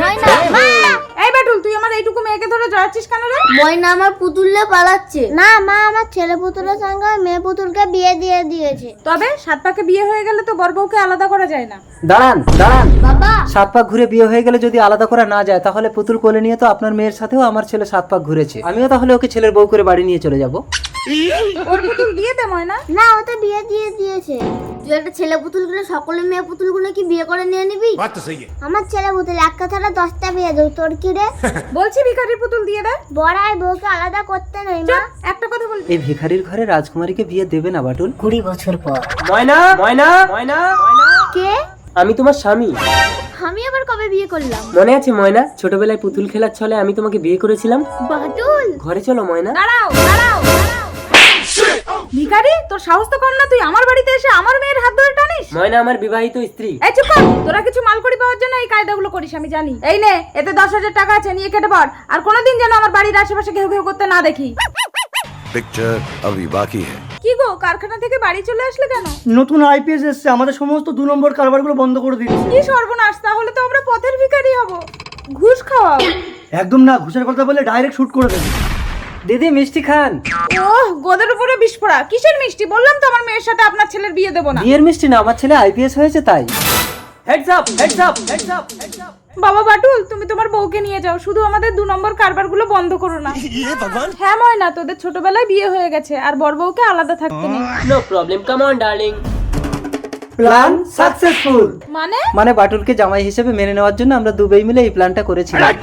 ময়না মা! এই বাটুল তুই আমার এইটুকু মেয়েকে ধরে জড়াচ্ছিস কেন রে? ময়না আমার পুতুলে পালাচ্ছে। না মা আমার ছেলে পুতুলের সঙ্গে মেয়ে পুতুলকে বিয়ে দিয়ে দিয়েছে। তবে সাত পাকে বিয়ে হয়ে গেলে তো বর বউকে আলাদা করা যায় না। দাঁড়ান দাঁড়ান। বাবা! সাত পাক ঘুরে বিয়ে হয়ে গেলে যদি আলাদা করা না যায় তাহলে পুতুল কোলে নিয়ে তো আপনার মেয়ের সাথেও আমার ছেলে সাত পাক ঘুরেছে। আমিও তাহলে ওকে ছেলের বউ করে বাড়ি নিয়ে চলে যাব। ওর পুতুল দিয়ে দে ময়না। না ও তো বিয়ে দিয়ে দিয়েছে। তুই একটা ছেলে পুতুলগুলো সকলে মেয়ে পুতুলগুলো কি বিয়ে করে নিয়ে নিবি? আমার ছেলে পুতুল এক কথাটা দশটা বিয়ে দেব তোর কি রে? বলছি ভিখারির পুতুল দিয়ে দে। বড় আর বউকে আলাদা করতে নেই মা। একটা কথা বল এই ভিখারির ঘরে রাজকুমারীকে বিয়ে দেবে না বাটুল? কুড়ি বছর পর। ময়না ময়না ময়না ময়না। কে? আমি তোমার স্বামী। আমি আবার কবে বিয়ে করলাম? মনে আছে ময়না? ছোটবেলায় পুতুল খেলার ছলে আমি তোমাকে বিয়ে করেছিলাম? বাটুল! ঘরে চলো ময়না। দাঁড়াও দাঁড়াও। ভিখারি তোর সাহস তো কম না তুই আমার বাড়িতে এসে আমার মেয়ের হাত ধরে টানিস ময়না আমার বিবাহিত স্ত্রী এই চুপ কর তোরা কিছু মালকড়ি পাওয়ার জন্য এই কায়দাগুলো করিস আমি জানি এই নে এতে দশ হাজার টাকা আছে নিয়ে কেটে পড় আর কোনোদিন যেন আমার বাড়ির আশেপাশে ঘেউ ঘেউ করতে না দেখি पिक्चर अभी बाकी है কি গো কারখানা থেকে বাড়ি চলে আসলে কেন নতুন আইপিএস এসছে আমাদের সমস্ত দু নম্বর কারবারগুলো বন্ধ করে দিচ্ছে কি সর্বনাশ তাহলে তো আমরা পথের ভিখারি হব ঘুষ খাওয়াও একদম না ঘুষের কথা বলে ডাইরেক্ট শুট করে দেবে দিদি মিষ্টি খান। ওহ গোদের উপরে বিস্ফোরা। কিসের মিষ্টি? বললাম তো আমার মেয়ের সাথে আপনার ছেলের বিয়ে দেবো না। বিয়ের মিষ্টি না আমার ছেলে আইপিএস হয়েছে তাই। Heads up heads up heads up heads up বাবা বাটুল তুমি তোমার বউকে নিয়ে যাও। শুধু আমাদের দু নম্বর কারবারগুলো বন্ধ করো না। হ্যাঁ ময়না তোদের ছোটবেলায় বিয়ে হয়ে গেছে আর বড় বউকে আলাদা থাকতে নেই। No problem come on darling plan successful মানে? মানে বাটুলকে জামাই হিসেবে মেনে নেওয়ার জন্য আমরা দুবেই মিলে এই প্ল্যানটা করেছিলাম।